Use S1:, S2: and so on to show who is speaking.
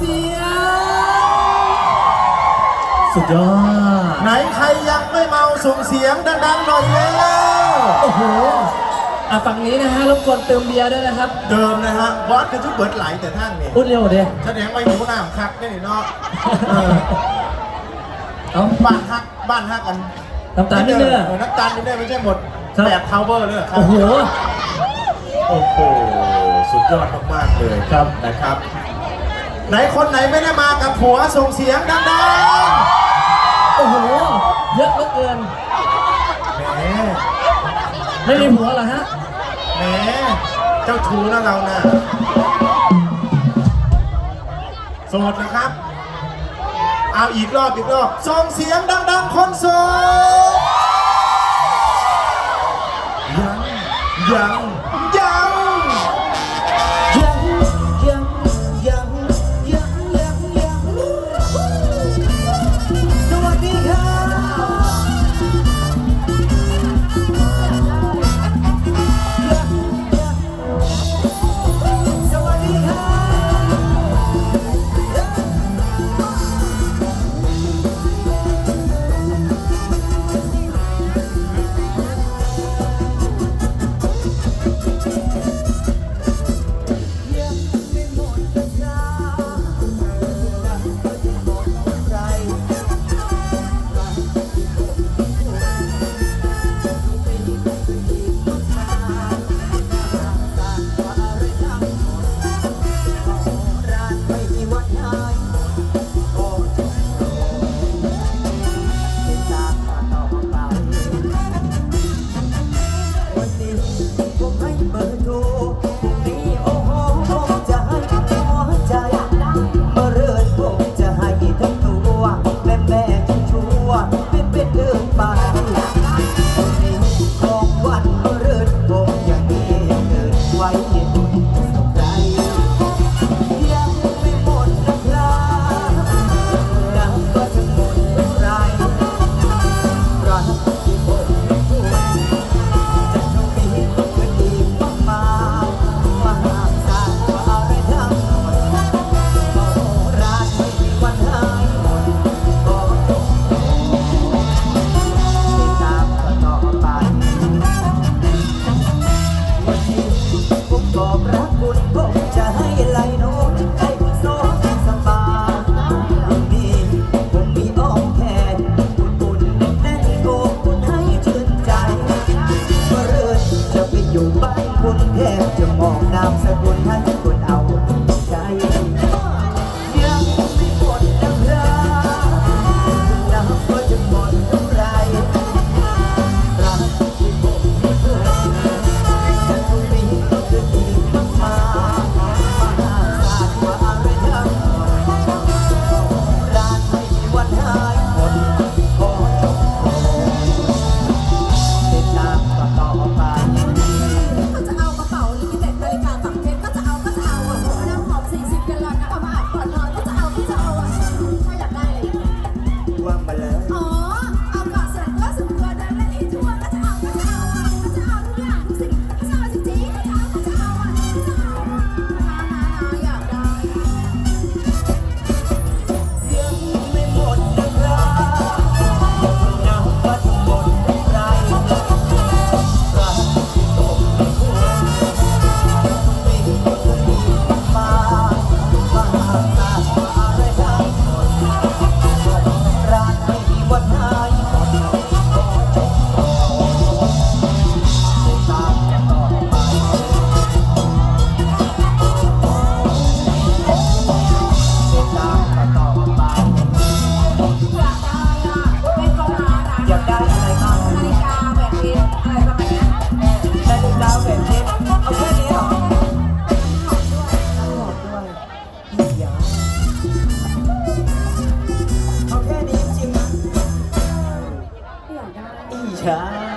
S1: สี
S2: ยสุดยอด ไ
S3: หนใครยั
S1: งไม่เมาส่งเสียงดังๆหน่อยแล้ว
S2: โอ้โหอะฝั่งนี้นะฮะรบกวนเติมเบียร์ด้วยนะครับ
S1: เติมนะฮะวอดกรอชุดเบิร์ดไหลแต่ท่านเนี่ย
S2: พูดเร็วเด้
S1: แสดงไม่หูหน้าคักได้เนาะเออ
S2: เอา
S1: บ้านฮักบ้านฮักกัน
S2: น้ำตาลนี่เด้อ
S1: น้ำตาลนี่เด้อไม่ใช่หมดแบบพาวเวอร์เลย
S2: โอ้โห
S1: โอ้โห สุดยอดมากๆเลย
S2: ครับ
S1: นะครับ ไหนคนไหนไม่ได้มากับผัวส่งเสียงดังๆ
S2: โอ้โห เยอะเหลือเกิน
S1: แหม
S2: ไม่มีผัวเหรอฮะ
S1: แหมเจ้าชู้นะเราเนี่ยสดนะครับ เอาอีกรอบอีกรอบส่งเสียงดังๆ คนโสดยังยัง
S4: 자.